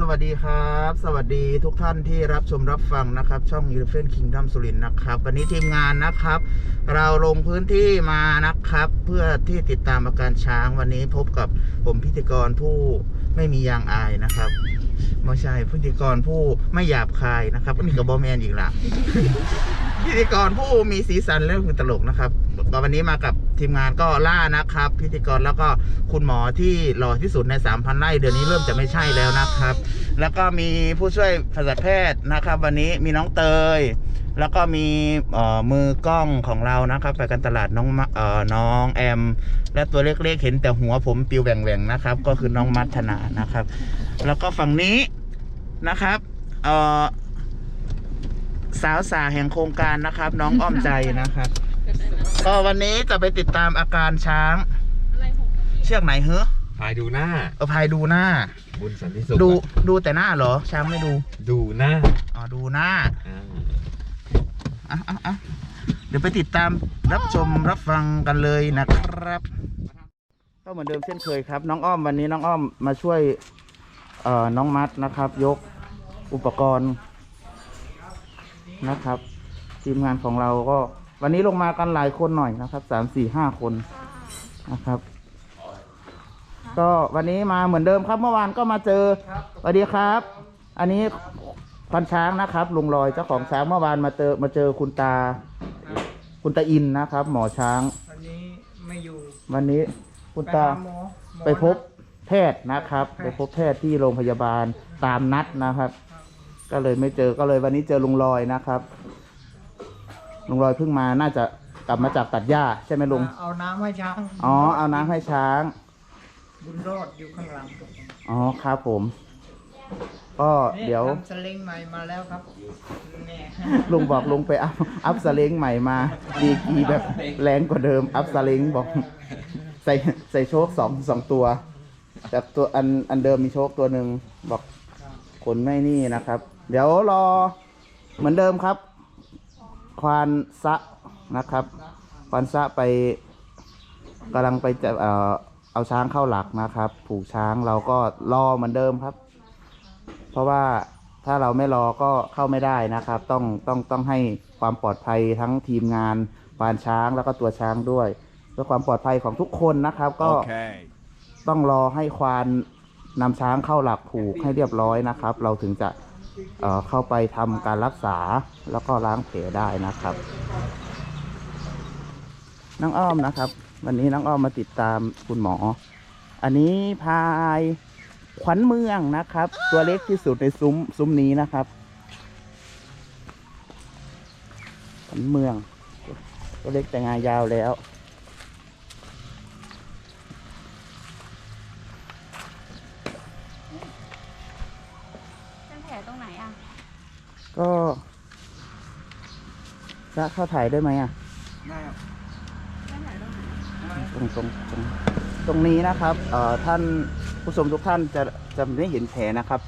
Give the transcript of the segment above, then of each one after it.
สวัสดีครับ สวัสดีทุกท่านที่รับชมรับฟังนะครับ ช่อง e l e p h a n t Kingdom สุรินทร์นะครับ วันนี้ทีมงานนะครับ เราลงพื้นที่มานะครับ เพื่อที่ติดตามอาการช้างวันนี้พบกับผมพิธีกรผู้ไม่มียางอายนะครับไม่ใช่พิธีกรผู้ไม่หยาบคายนะครับก็มีกับบอแมนอีกละ พิธีกรผู้มีสีสันและคือตลกนะครับวันนี้มากับทีมงานก็ล่านะครับ พิธีกรแล้วก็คุณหมอที่หล่อที่สุดใน 3,000ไร่เดือนนี้เริ่มจะไม่ใช่แล้วนะครับ แล้วก็มีผู้ช่วยภาษาแพทย์นะครับ วันนี้มีน้องเตย แล้วก็มีมือกล้องของเรานะครับ ไปกันตลาดน้องเอ่อน้องแอม และตัวเล็กๆเห็นแต่หัวผมปิวแหว่งๆนะครับ ก็คือน้องมัทนานะครับ แล้วก็ฝั่งนี้นะครับเอ่อ สาวสาแห่งโครงการนะครับ น้องอ้อมใจนะครับก็วันนี้จะไปติดตามอาการช้าง เชือกไหนเฮ้อพายดูหน้าเอาพายดูหน้า บุญสันติสุขดูอะดูแต่หน้าเหรอ ช้างไม่ดูดูหน้าอ๋อดูหน้าอ่าอะอะอะเดี๋ยวไปติดตามรับชมรับฟังกันเลยนะครับ ก็เหมือนเดิมเช่นเคยครับ น้องอ้อมวันนี้น้องอ้อมมาช่วยเอ่อน้องมัดนะครับ ยกอุปกรณ์ นะครับ ทีมงานของเราก็ วันนี้ลงมากันหลายคนหน่อยนะครับสามสี่ห้าคนนะครับ ก็วันนี้มาเหมือนเดิมครับเมื่อวานก็มาเจอสวัสดีครับ อันนี้พันช้างนะครับลุงลอยเจ้าของช้างเมื่อวานมาเจอมาเจอคุณตา คุณตาอินนะครับ หมอช้าง วันนี้ไม่อยู่ วันนี้คุณไปตาหาหมอหมอไปพบแพทย์นะครับแพทย์ไปพบแพทย์ที่โรงพยาบาลตามนัดนะครับ ก็เลยไม่เจอก็เลยวันนี้เจอลุงลอยนะครับ ลุงลอยเพิ่งมาน่าจะกลับมาจากตัดหญ้าใช่ไหมลุง เอาน้ำให้ช้างอ๋อ เอาน้ำให้ช้าง บุญรอดอยู่ข้างหลังอ๋อ ครับผม ก็นี่เดี๋ยวทำสลิงใหม่มาแล้วครับเนี่ยลุงบอกลุงไปอัพอัพสเลงใหม่มาดีกรีแบบแรงกว่าเดิม อัพสเลงบอก ใส่ใส่โชคสองสองตัวแต่ตัวอันอันเดิมมีโชคตัวหนึ่งบอกขนไม่นี่นะครับ เดี๋ยวรอเหมือนเดิมครับ ควานซะนะครับ ควานซะไปกำลังไปจะเอ่อเอาช้างเข้าหลักนะครับ ผูกช้างเราก็รอเหมือนเดิมครับ เพราะว่าถ้าเราไม่รอก็เข้าไม่ได้นะครับ ต้องต้องต้องให้ความปลอดภัยทั้งทีมงานปานช้างแล้วก็ตัวช้างด้วยเพื่อความปลอดภัยของทุกคนนะครับ ก็ต้องรอให้ควานนำช้างเข้าหลักผูกให้เรียบร้อยนะครับ เราถึงจะ เเข้าไปทำการรักษาแล้วก็ล้างแผลได้นะครับน้องอ้อมนะครับ วันนี้น้องอ้อมมาติดตามคุณหมอ อันนี้พายขวัญเมืองนะครับ ตัวเล็กที่สุดในซุ้มซุ้มนี้นะครับขวัญเมือง ตัวเล็กแต่งายาวแล้ว ก็จะเข้าถ่ายได้ไหมอะเป็นแผลตรงไหนตรงตรงตรงตรงนี้นะครับเอ่อท่านผู้ชมทุกท่านจะจะไม่เห็นแผลนะครับ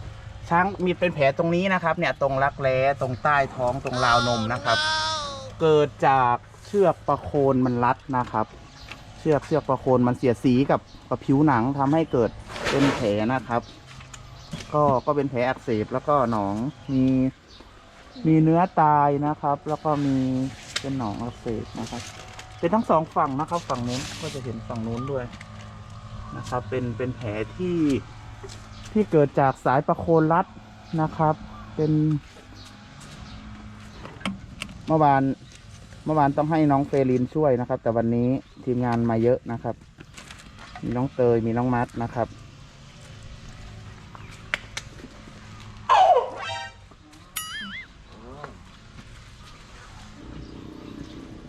ช้างมีเป็นแผลตรงนี้นะครับ เนี่ยตรงรักแร้ตรงใต้ท้องตรงราวนมนะครับ เกิดจากเชือกประโคนมันรัดนะครับ เชือกเชือกประโคนมันเสียดสีกับกับผิวหนังทำให้เกิดเป็นแผลนะครับ ก็ก็เป็นแผลอักเสบแล้วก็หนองมี มีเนื้อตายนะครับ แล้วก็มีเป็นหนองอักเสบนะครับ เป็นทั้งสองฝั่งนะครับ ฝั่งนู้นก็จะเห็นฝั่งนู้นด้วยนะครับ เป็นเป็นแผลที่ที่เกิดจากสายประโคนรัดนะครับ เป็นเมื่อวานเมื่อวานต้องให้น้องเฟรินช่วยนะครับ แต่วันนี้ทีมงานมาเยอะนะครับ มีน้องเตยมีน้องมัดนะครับ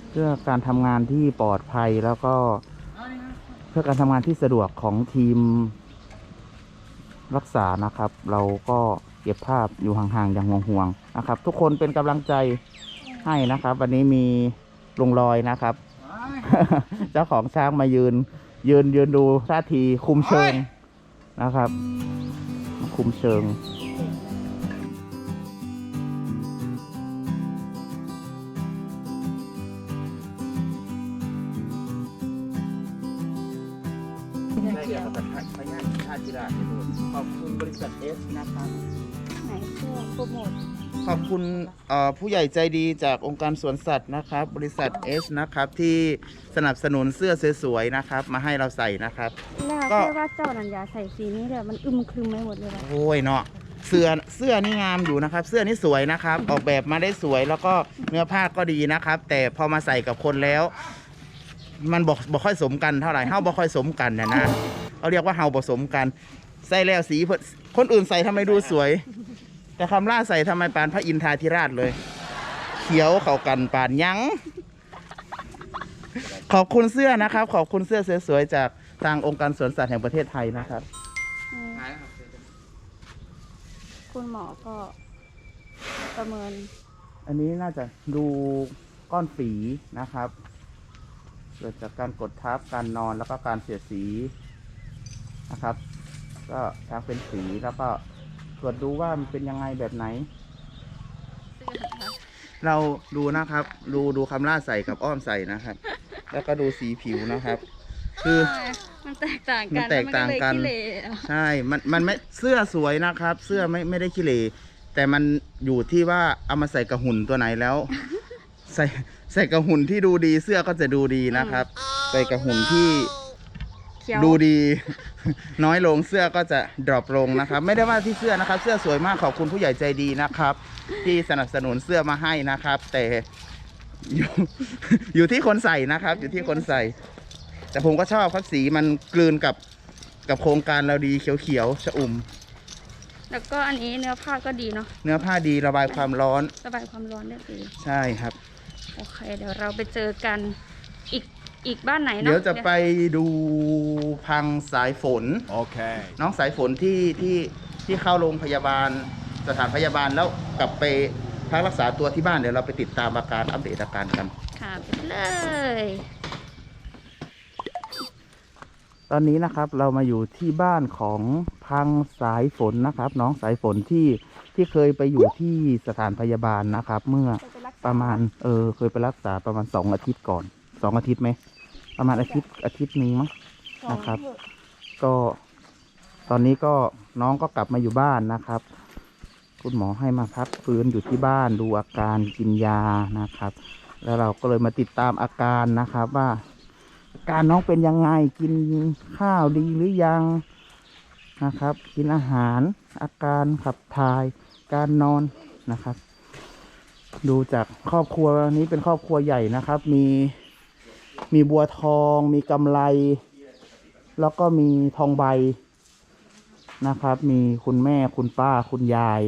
เพื่อการทำงานที่ปลอดภัยแล้วก็เพื่อการทำงานที่สะดวกของทีมรักษานะครับ เราก็เก็บภาพอยู่ห่างๆอย่างห่วงๆนะครับ ทุกคนเป็นกำลังใจให้นะครับ วันนี้มีลุงลอยนะครับ เจ้าของช้างมายืน ยืนยืนดูท่าทีคุมเชิงนะครับ คุมเชิง คุณเอ่อผู้ใหญ่ใจดีจากองค์การสวนสัตว์นะครับ บริษัท S นะครับ ที่สนับสนุนเสื้อสวยๆนะครับ มาให้เราใส่นะครับ แล้วก็เสื้อว่าเจ้านันยาใส่สีนี้เดี๋ยวมันอึมครึมไปหมดเลยว่ะโอ้ยเนาะเสื้อเสื้อนี่งามอยู่นะครับ เสื้อนี่สวยนะครับ ออกแบบมาได้สวยแล้วก็เนื้อผ้าก็ดีนะครับ แต่พอมาใส่กับคนแล้ว มันบอกบอกค่อยสมกันเท่าไหร่เฮาบอกค่อยสมกันนะนะเขาเรียกว่าเฮาผสมกัน ใส่แล้วสีเพิ่นคนอื่นใส่ทำไมดูสวย แต่คำล่าใส่ทำไมปานพระอินทราธิราชเลย เขียวเข้ากันปานยัง ขอบคุณเสื้อนะครับ ขอบคุณเสื้อสวยๆจากทางองค์การสวนสัตว์แห่งประเทศไทยนะครับเออคุณหมอก็ประเมิน อันนี้น่าจะดูก้อนฝีนะครับ เกิดจากการกดทับการนอนแล้วก็การเสียดสีนะครับ ก็ทั้งเป็นสีแล้วก็ ตรวจดูว่ามันเป็นยังไงแบบไหน เราดูนะครับ ดูดูคำล่าใส่กับอ้อมใส่นะครับ แล้วก็ดูสีผิวนะครับ คือ มันแตกต่างกันมันแตกต่างกัน แล้วมัเลยขี้เหร่อะใช่ มันมันไม่เสื้อสวยนะครับ เสื้อไม่ไม่ได้ขี้เหร่แต่มันอยู่ที่ว่าเอามาใส่กระหุ่นตัวไหนแล้ว ใส่ใส่กระหุ่นที่ดูดีเสื้อก็จะดูดีนะครับ ใส่กระหุ่นที่เขียวดูดี น้อยลงเสื้อก็จะดรอปลงนะครับ ไม่ได้ว่าที่เสื้อนะครับ เสื้อสวยมากขอบคุณผู้ใหญ่ใจดีนะครับ ที่สนับสนุนเสื้อมาให้นะครับ แต่อยู่อยู่ที่คนใส่นะครับ อยู่ที่คนใส่ แต่ผมก็ชอบครับสีมันกลืนกับกับโครงการเราดีเขียวๆชะอุ่ม แล้วก็อันนี้เนื้อผ้าก็ดีเนาะเนื้อผ้าดีระบายความร้อน ระบายความร้อนได้ดี ใช่ครับ โอเค เดี๋ยวเราไปเจอกันอีก อีกบ้านไหนเนาะเดี๋ยวจะไปดูพังสายฝน Okay. น้องสายฝนที่ที่ที่เข้าโรงพยาบาลสถานพยาบาลแล้วกลับไปพักรักษาตัวที่บ้านเดี๋ยวเราไปติดตามอาการอัปเดตอาการกัน ค่ะไปเลย ตอนนี้นะครับเรามาอยู่ที่บ้านของพังสายฝนนะครับ น้องสายฝนที่ที่เคยไปอยู่ที่สถานพยาบาลนะครับ เมื่อประมาณเออเคยไปรักษาประมาณสองอาทิตย์ก่อนสองอาทิตย์ไหม ประมาณอาทิตย์อาทิตย์หนึ่งมั้งนะครับ ก็ตอนนี้ก็น้องก็กลับมาอยู่บ้านนะครับ คุณหมอให้มาพักฟื้นอยู่ที่บ้านดูอาการกินยานะครับ แล้วเราก็เลยมาติดตามอาการนะครับ ว่าอาการน้องเป็นยังไงกินข้าวดีหรือยังนะครับ กินอาหาร อาการขับถ่าย การนอนนะครับ ดูจากครอบครัวนี้เป็นครอบครัวใหญ่นะครับ มี มีบัวทอง มีกำไรแล้วก็มีทองใบนะครับ มีคุณแม่คุณป้าคุณยาย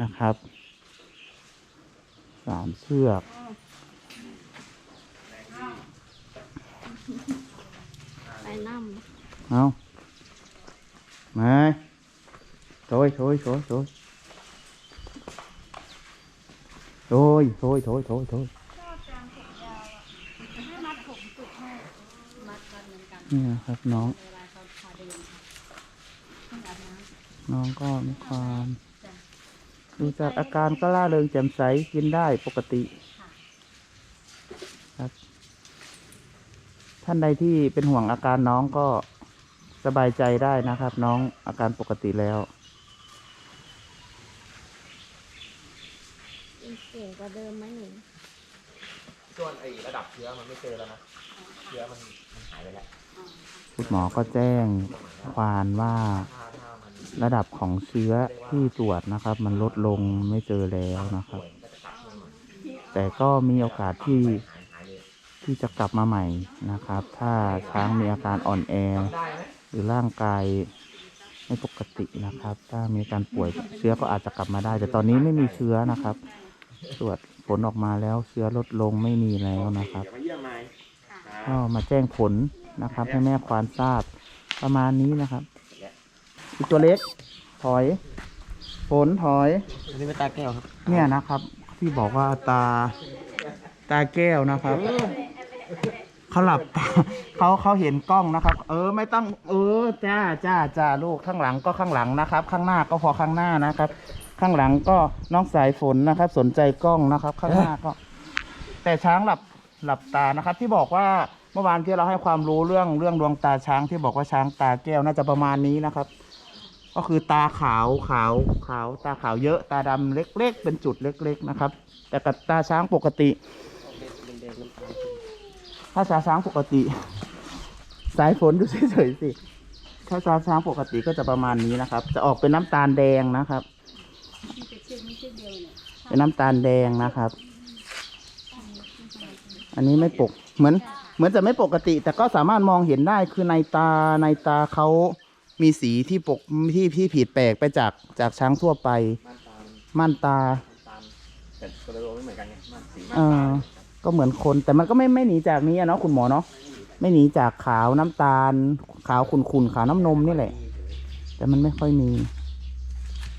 นะครับสามเชือกไปนั่มเอามาโถยโถยโถยโถยโถยโถยโถยโถยโถย ให้มัดผมสุดให้มัดกั นเหมือนกันนี่นะครับน้องเวลาเขาพาเดินค่ะต้องอาบน้ำน้องก็มีความดูจากอาการก็ล่าเริงแจ่มใสกินได้ปกติครับ ท่านใดที่เป็นห่วงอาการน้องก็สบายใจได้นะครับ น้องอาการปกติแล้วอีกเก่งกว่าเดิมไหมหนูส่วนไอ้ระดับเชื้อมันไม่เจอแล้วนะเชื้อมันมันหายไปแล้ว คุณหมอก็แจ้งควานว่าระดับของเชื้อที่ตรวจนะครับ มันลดลงไม่เจอแล้วนะครับ แต่ก็มีโอกาสที่ที่จะกลับมาใหม่นะครับ ถ้าช้างมีอาการอ่อนแอ หรือร่างกายไม่ปกตินะครับ ถ้ามีการป่วยเชื้อก็อาจจะกลับมาได้ แต่ตอนนี้ไม่มีเชื้อนะครับ ตรวจผลออกมาแล้วเชื้อลดลงไม่มีแล้วนะครับก็มาแจ้งผล นะครับ ให้แม่ควานทราบประมาณนี้นะครับ อีกตัวเล็ก ถอย ฝนถอย อันนี้เป็นตาแก้วครับ เนี่ยนะครับ ที่บอกว่าตา ตาแก้วนะครับ เขาหลับตาเขาเขาเห็นกล้องนะครับ เออ ไม่ต้อง เออ จ้าจ้าจ้าลูกข้างหลังก็ข้างหลังนะครับ ข้างหน้าก็พอข้างหน้านะครับ ข้างหลังก็น้องสายฝนนะครับ สนใจกล้องนะครับ ข้างหน้าก็ แต่ช้างหลับหลับตานะครับ ที่บอกว่าเมื่อวานที่เราให้ความรู้เรื่องเรื่องดวงตาช้างที่บอกว่าช้างตาแก้วน่าจะประมาณนี้นะครับ ก็คือตาขาวขาวขาว ตาขาวเยอะตาดำเล็ก ๆ เป็นจุดเล็ก ๆ นะครับ แต่กับตาช้างปกติ ถ้าตาช้างปกติ สายฝนดูเฉยๆสิถ้าตาช้างปกติก็จะประมาณนี้นะครับ จะออกเป็นน้ำตาลแดงนะครับเป็นน้ำตาลแดงนะครับ อันนี้ไม่ปกเหมือน เหมือนจะไม่ปกติ แต่ก็สามารถมองเห็นได้คือในตาในตาเขามีสีที่ปกที่ที่ผิดแปลกไปจากจากช้างทั่วไป ม่านตาม่านตาม่านตาแต่ตัวละตัวไม่เหมือนกันไงม่านสีม่านเอตาอก็เหมือนคน แต่มันก็ไม่ไม่หนีจากนี้อะเนาะคุณหมอเนาะไม่หนีจากขาวน้ำตาล ขาวขุ่นๆขาวน้ำนมนี่แหละ แต่มันไม่ค่อยมี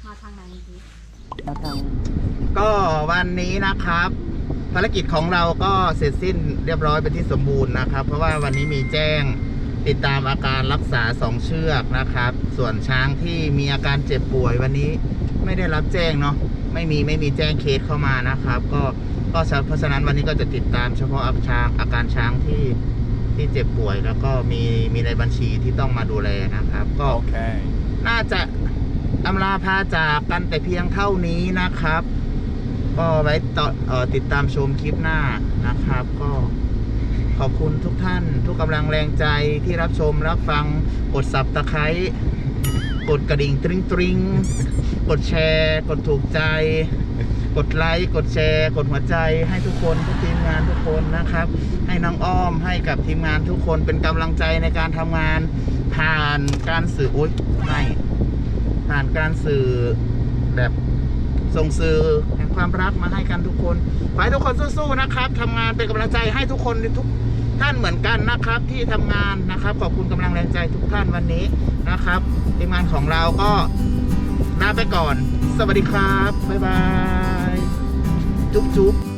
มาทางไหนดี มาทาง ก็วันนี้นะครับ ภารกิจของเราก็เสร็จสิ้นเรียบร้อยเป็นที่สมบูรณ์นะครับ เพราะว่าวันนี้มีแจ้งติดตามอาการรักษาสองเชือกนะครับ ส่วนช้างที่มีอาการเจ็บป่วยวันนี้ไม่ได้รับแจ้งเนาะไม่มีไม่มีแจ้งเคสเข้ามานะครับ ก็ก็เพราะฉะนั้นวันนี้ก็จะติดตามเฉพาะอาช้างอาการช้างที่ที่เจ็บป่วย แล้วก็มีมีในบัญชีที่ต้องมาดูแลนะครับ ก็น่าจะอำลาพาจากกันแต่เพียงเท่านี้นะครับ ก็ไว้ต่ออติดตามชมคลิปหน้านะครับ ก็ขอบคุณทุกท่าน ทุกกำลังแรงใจที่รับชมรับฟังกดสับตะไคร้กดกระดิ่งตริงตริงกดแชร์ กดถูกใจ กดไลค์กดแชร์ กดหัวใจให้ทุกคนทุกทีมงานทุกคนนะครับ ให้น้องอ้อมให้กับทีมงานทุกคนเป็นกำลังใจในการทำงานผ่านการสื่ออุ้ยไม่ผ่านการสื่อแบบ ส่งสื่อแห่งความรักมาให้กันทุกคนขอให้ทุกคนสู้ๆนะครับทำงานเป็นกำลังใจให้ทุกคนทุกท่านเหมือนกันนะครับ ที่ทำงานนะครับ ขอบคุณกำลังแรงใจทุกท่านวันนี้นะครับทีมงานของเราก็ลาไปก่อน สวัสดีครับบ๊ายบายจุ๊บจุ๊บ